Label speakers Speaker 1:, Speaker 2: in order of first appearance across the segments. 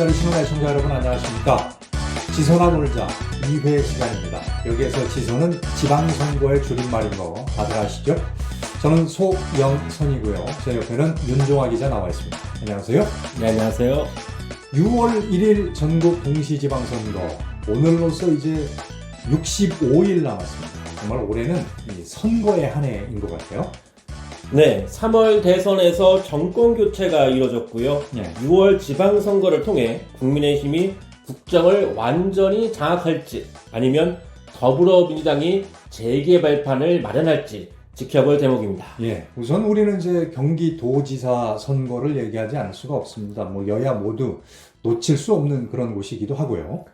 Speaker 1: 기다리시는 애청자 여러분 안녕하십니까. 지선아 놀자 2회 시간입니다. 여기에서 지선은 지방선거의 줄임말인 거 다들 아시죠? 저는 소영선이고요. 제 옆에는 윤종아 기자 나와 있습니다. 안녕하세요.
Speaker 2: 네, 안녕하세요.
Speaker 1: 6월 1일 전국 동시지방선거 오늘로서 이제 65일 남았습니다. 정말 올해는 이 선거의 한 해인 것 같아요.
Speaker 2: 네, 3월 대선에서 정권 교체가 이뤄졌고요.
Speaker 1: 예.
Speaker 2: 6월 지방선거를 통해 국민의힘이 국정을 완전히 장악할지 아니면 더불어민주당이 재개발판을 마련할지 지켜볼 대목입니다.
Speaker 1: 예, 우선 우리는 이제 경기도지사 선거를 얘기하지 않을 수가 없습니다. 뭐 여야 모두 놓칠 수 없는 그런 곳이기도 하고요.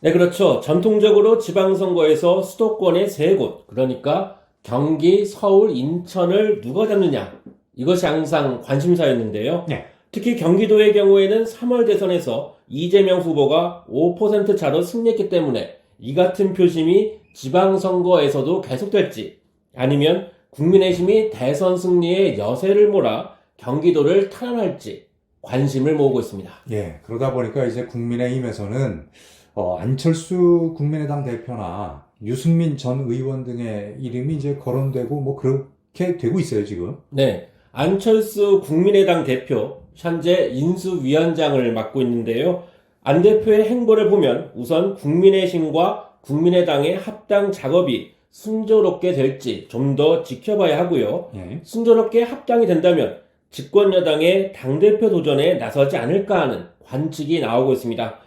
Speaker 2: 네, 그렇죠. 전통적으로 지방선거에서 수도권의 세 곳, 그러니까 경기, 서울, 인천을 누가 잡느냐. 이것이 항상 관심사였는데요.
Speaker 1: 네.
Speaker 2: 특히 경기도의 경우에는 3월 대선에서 이재명 후보가 5% 차로 승리했기 때문에 이 같은 표심이 지방선거에서도 계속될지 아니면 국민의힘이 대선 승리에 여세를 몰아 경기도를 탈환할지 관심을 모으고 있습니다.
Speaker 1: 예, 그러다 보니까 이제 국민의힘에서는 어, 안철수 국민의당 대표나 유승민 전 의원 등의 이름이 이제 거론되고 뭐 그렇게 되고 있어요, 지금.
Speaker 2: 네. 안철수 국민의당 대표, 현재 인수위원장을 맡고 있는데요. 안 대표의 행보를 보면 우선 국민의힘과 국민의당의 합당 작업이 순조롭게 될지 좀 더 지켜봐야 하고요.
Speaker 1: 예.
Speaker 2: 순조롭게 합당이 된다면 집권 여당의 당 대표 도전에 나서지 않을까 하는 관측이 나오고 있습니다.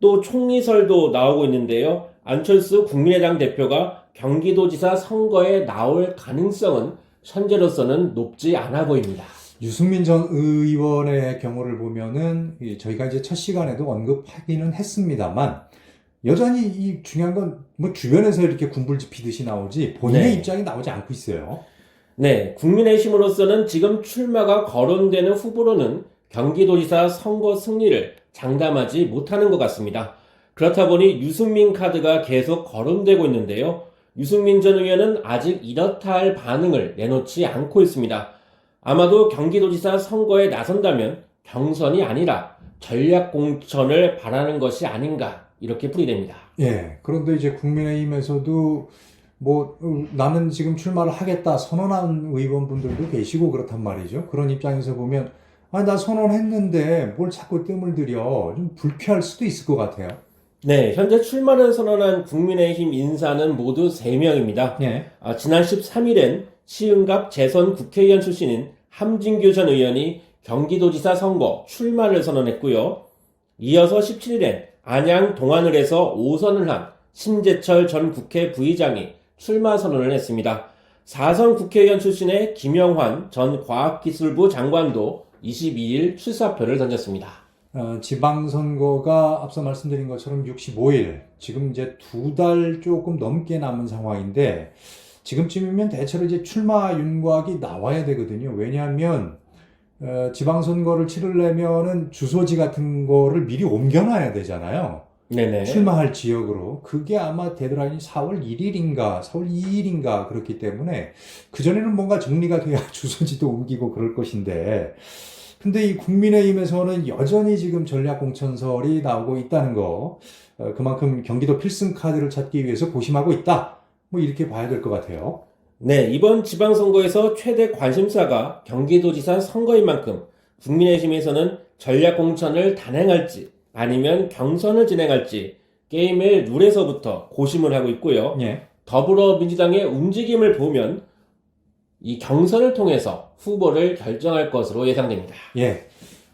Speaker 2: 또 총리설도 나오고 있는데요. 안철수 국민의당 대표가 경기도지사 선거에 나올 가능성은 현재로서는 높지 않아 보입니다.
Speaker 1: 유승민 전 의원의 경우를 보면은 이 저희가 이제 첫 시간에도 언급하기는 했습니다만 여전히 이 중요한 건 뭐 주변에서 이렇게 군불 지피듯이 나오지 본인의
Speaker 2: 네.
Speaker 1: 입장이 나오지 않고 있어요.
Speaker 2: 네, 국민의힘으로서는 지금 출마가 거론되는 후보로는 경기도지사 선거 승리를 장담하지 못하는 것 같습니다. 그렇다 보니 유승민 카드가 계속 거론되고 있는데요. 유승민 전 의원은 아직 이렇다 할 반응을 내놓지 않고 있습니다. 아마도 경기도지사 선거에 나선다면 경선이 아니라 전략 공천을 바라는 것이 아닌가 이렇게 풀이됩니다.
Speaker 1: 예. 그런데 이제 국민의힘에서도 뭐 음, 나는 지금 출마를 하겠다 선언한 의원분들도 계시고 그렇단 말이죠. 그런 입장에서 보면 아, 나 선언했는데 뭘 자꾸 뜸을 들여 좀 불쾌할 수도 있을 것 같아요.
Speaker 2: 네, 현재 출마를 선언한 국민의힘 인사는 모두 3명입니다.
Speaker 1: 예.
Speaker 2: 아, 지난 13일엔 시흥갑 재선 국회의원 출신인 함진규 전 의원이 경기도지사 선거 출마를 선언했고요. 이어서 17일엔 안양 동안을에서 5선을 한 신재철 전 국회 부의장이 출마 선언을 했습니다. 4선 국회의원 출신의 김영환 전 과학기술부 장관도 22일 출사표를 던졌습니다.
Speaker 1: 어, 지방선거가 앞서 말씀드린 것처럼 65일, 지금 이제 두 달 조금 넘게 남은 상황인데, 지금쯤이면 대체로 이제 출마 윤곽이 나와야 되거든요. 왜냐하면, 어, 지방선거를 치르려면은 주소지 같은 거를 미리 옮겨놔야 되잖아요.
Speaker 2: 네네.
Speaker 1: 출마할 지역으로. 그게 아마 데드라인이 4월 1일인가, 4월 2일인가 그렇기 때문에, 그전에는 뭔가 정리가 돼야 주소지도 옮기고 그럴 것인데, 근데 이 국민의힘에서는 여전히 지금 전략공천설이 나오고 있다는 거, 어, 그만큼 경기도 필승 카드를 찾기 위해서 고심하고 있다. 뭐 이렇게 봐야 될 것 같아요.
Speaker 2: 네, 이번 지방선거에서 최대 관심사가 경기도지사 선거인 만큼 국민의힘에서는 전략공천을 단행할지 아니면 경선을 진행할지 게임의 룰에서부터 고심을 하고 있고요.
Speaker 1: 예.
Speaker 2: 더불어민주당의 움직임을 보면 이 경선을 통해서 후보를 결정할 것으로 예상됩니다.
Speaker 1: 예.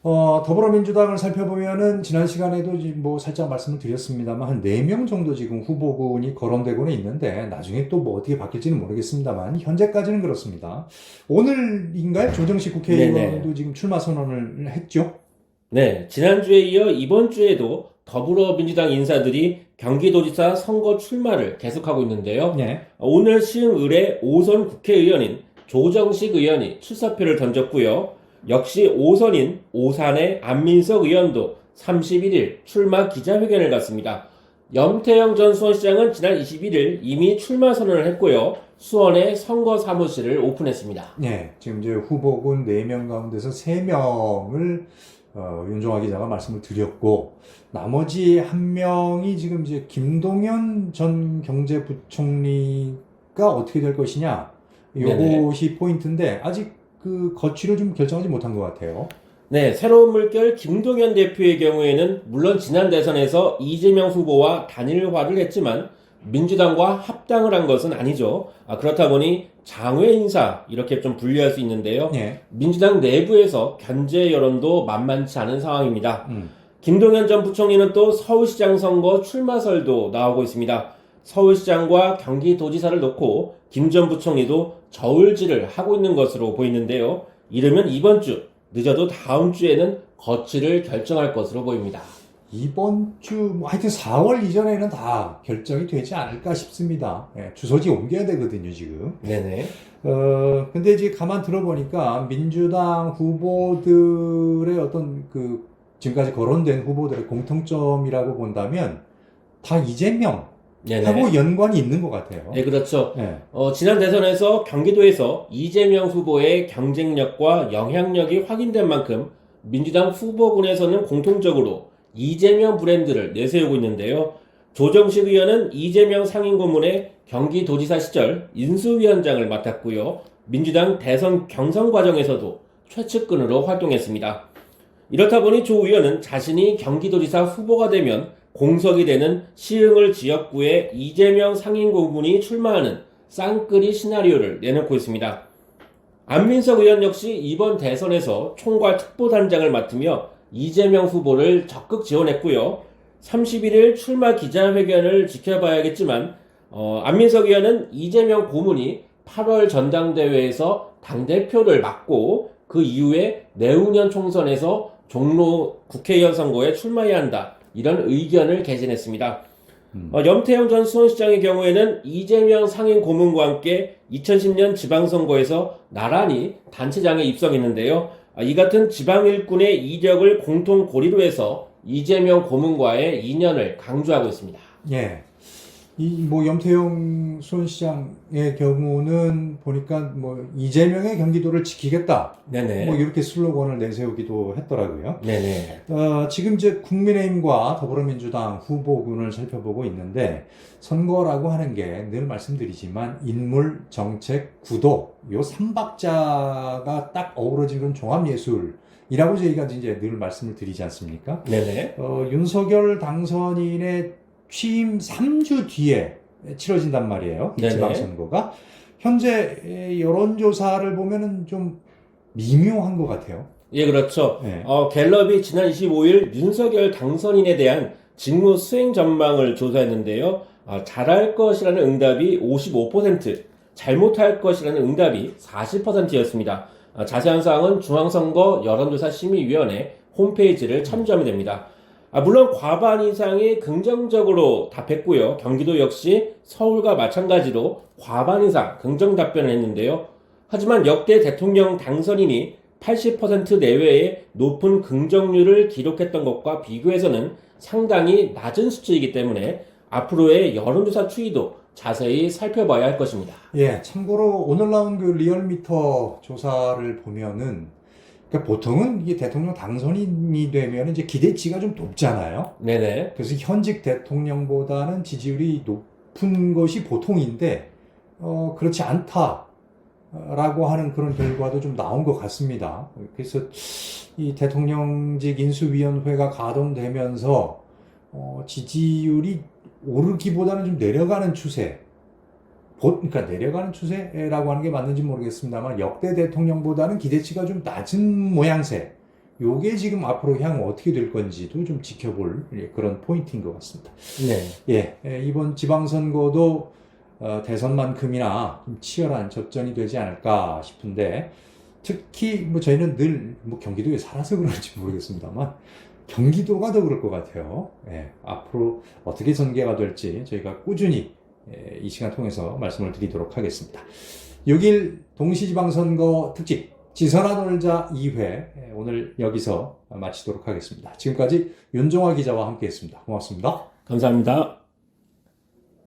Speaker 1: 어, 더불어민주당을 살펴보면은 지난 시간에도 뭐 살짝 말씀을 드렸습니다만 한 4명 정도 지금 후보군이 거론되고는 있는데 나중에 또 뭐 어떻게 바뀔지는 모르겠습니다만 현재까지는 그렇습니다. 오늘인가요? 조정식 국회의원도
Speaker 2: 네네.
Speaker 1: 지금 출마 선언을 했죠?
Speaker 2: 네, 지난주에 이어 이번 주에도 더불어민주당 인사들이 경기도지사 선거 출마를 계속하고 있는데요.
Speaker 1: 예.
Speaker 2: 오늘 시흥을의 5선 국회의원인 조정식 의원이 출사표를 던졌고요. 역시 5선인 오산의 안민석 의원도 31일 출마 기자회견을 갖습니다. 염태영 전 수원시장은 지난 21일 이미 출마 선언을 했고요. 수원에 선거 사무실을 오픈했습니다.
Speaker 1: 예. 지금 이제 후보군 4명 가운데서 3명을 어, 윤종화 기자가 말씀을 드렸고 나머지 한 명이 지금 이제 김동연 전 경제부총리가 어떻게 될 것이냐 이것이 포인트인데 아직 그 거취를 좀 결정하지 못한 것 같아요.
Speaker 2: 네, 새로운 물결 김동연 대표의 경우에는 물론 지난 대선에서 이재명 후보와 단일화를 했지만 민주당과 합당을 한 것은 아니죠. 아, 그렇다 보니 장외 인사 이렇게 좀 분류할 수 있는데요.
Speaker 1: 예.
Speaker 2: 민주당 내부에서 견제 여론도 만만치 않은 상황입니다.
Speaker 1: 음.
Speaker 2: 김동연 전 부총리는 또 서울시장 선거 출마설도 나오고 있습니다. 서울시장과 경기도지사를 놓고 김 전 부총리도 저울질을 하고 있는 것으로 보이는데요. 이르면 이번 주, 늦어도 다음 주에는 거취를 결정할 것으로 보입니다.
Speaker 1: 이번 주, 뭐 하여튼 4월 이전에는 다 결정이 되지 않을까 싶습니다. 예, 주소지 옮겨야 되거든요, 지금.
Speaker 2: 네네.
Speaker 1: 어, 근데 이제 가만 들어보니까 민주당 후보들의 어떤 그 지금까지 거론된 후보들의 공통점이라고 본다면 다 이재명하고
Speaker 2: 네네.
Speaker 1: 연관이 있는 것 같아요.
Speaker 2: 네, 그렇죠.
Speaker 1: 예.
Speaker 2: 어, 지난 대선에서 경기도에서 이재명 후보의 경쟁력과 영향력이 확인된 만큼 민주당 후보군에서는 공통적으로 이재명 브랜드를 내세우고 있는데요. 조정식 의원은 이재명 상임고문의 경기도지사 시절 인수위원장을 맡았고요. 민주당 대선 경선 과정에서도 최측근으로 활동했습니다. 이렇다 보니 조 의원은 자신이 경기도지사 후보가 되면 공석이 되는 시흥을 지역구에 이재명 상임고문이 출마하는 쌍끌이 시나리오를 내놓고 있습니다. 안민석 의원 역시 이번 대선에서 총괄 특보단장을 맡으며 이재명 후보를 적극 지원했고요. 31일 출마 기자회견을 지켜봐야겠지만 어, 안민석 의원은 이재명 고문이 8월 전당대회에서 당대표를 맡고 그 이후에 내후년 총선에서 종로 국회의원 선거에 출마해야 한다. 이런 의견을 개진했습니다. 어, 염태영 전 수원시장의 경우에는 이재명 상임 고문과 함께 2010년 지방선거에서 나란히 단체장에 입성했는데요. 아, 이 같은 지방 일꾼의 이력을 공통 고리로 해서 이재명 고문과의 인연을 강조하고 있습니다.
Speaker 1: 예. 이 뭐 염태영 수원시장의 경우는 보니까 뭐 이재명의 경기도를 지키겠다.
Speaker 2: 네네.
Speaker 1: 뭐 이렇게 슬로건을 내세우기도 했더라고요.
Speaker 2: 네네.
Speaker 1: 어, 지금 이제 국민의힘과 더불어민주당 후보군을 살펴보고 있는데 선거라고 하는 게 늘 말씀드리지만 인물, 정책, 구도 요 삼박자가 딱 어우러진 그런 종합 예술 이라고 저희가 이제 늘 말씀을 드리지 않습니까?
Speaker 2: 네네.
Speaker 1: 어, 윤석열 당선인의 취임 3주 뒤에 치러진단 말이에요.
Speaker 2: 네네.
Speaker 1: 지방선거가. 현재 여론조사를 보면은 좀 미묘한 것 같아요.
Speaker 2: 예, 그렇죠.
Speaker 1: 네.
Speaker 2: 어, 갤럽이 지난 25일 윤석열 당선인에 대한 직무 수행 전망을 조사했는데요. 아, 잘할 것이라는 응답이 55%, 잘못할 것이라는 응답이 40%였습니다. 아, 자세한 사항은 중앙선거 여론조사 심의위원회 홈페이지를 참조하면 됩니다. 아, 물론 과반 이상이 긍정적으로 답했고요. 경기도 역시 서울과 마찬가지로 과반 이상 긍정 답변을 했는데요. 하지만 역대 대통령 당선인이 80% 내외의 높은 긍정률을 기록했던 것과 비교해서는 상당히 낮은 수치이기 때문에 앞으로의 여론조사 추이도 자세히 살펴봐야 할 것입니다.
Speaker 1: 예, 참고로 오늘 나온 그 리얼미터 조사를 보면은 그러니까 보통은 이게 대통령 당선인이 되면 이제 기대치가 좀 높잖아요.
Speaker 2: 네네.
Speaker 1: 그래서 현직 대통령보다는 지지율이 높은 것이 보통인데 어, 그렇지 않다라고 하는 그런 결과도 좀 나온 것 같습니다. 그래서 이 대통령직 인수위원회가 가동되면서 어, 지지율이 오르기보다는 좀 내려가는 추세. 보- 그러니까 내려가는 추세라고 하는 게 맞는지 모르겠습니다만 역대 대통령보다는 기대치가 좀 낮은 모양새. 요게 지금 앞으로 향후 어떻게 될 건지도 좀 지켜볼 예, 그런 포인트인 것 같습니다.
Speaker 2: 네.
Speaker 1: 예, 예, 이번 지방선거도 어, 대선만큼이나 좀 치열한 접전이 되지 않을까 싶은데 특히 뭐 저희는 늘 뭐 경기도에 살아서 그런지 모르겠습니다만 경기도가 더 그럴 것 같아요. 예, 앞으로 어떻게 전개가 될지 저희가 꾸준히 예, 이 시간 통해서 말씀을 드리도록 하겠습니다. 6일 동시지방선거 특집 지선아 놀자 2회 예, 오늘 여기서 마치도록 하겠습니다. 지금까지 윤종화 기자와 함께했습니다. 고맙습니다.
Speaker 2: 감사합니다.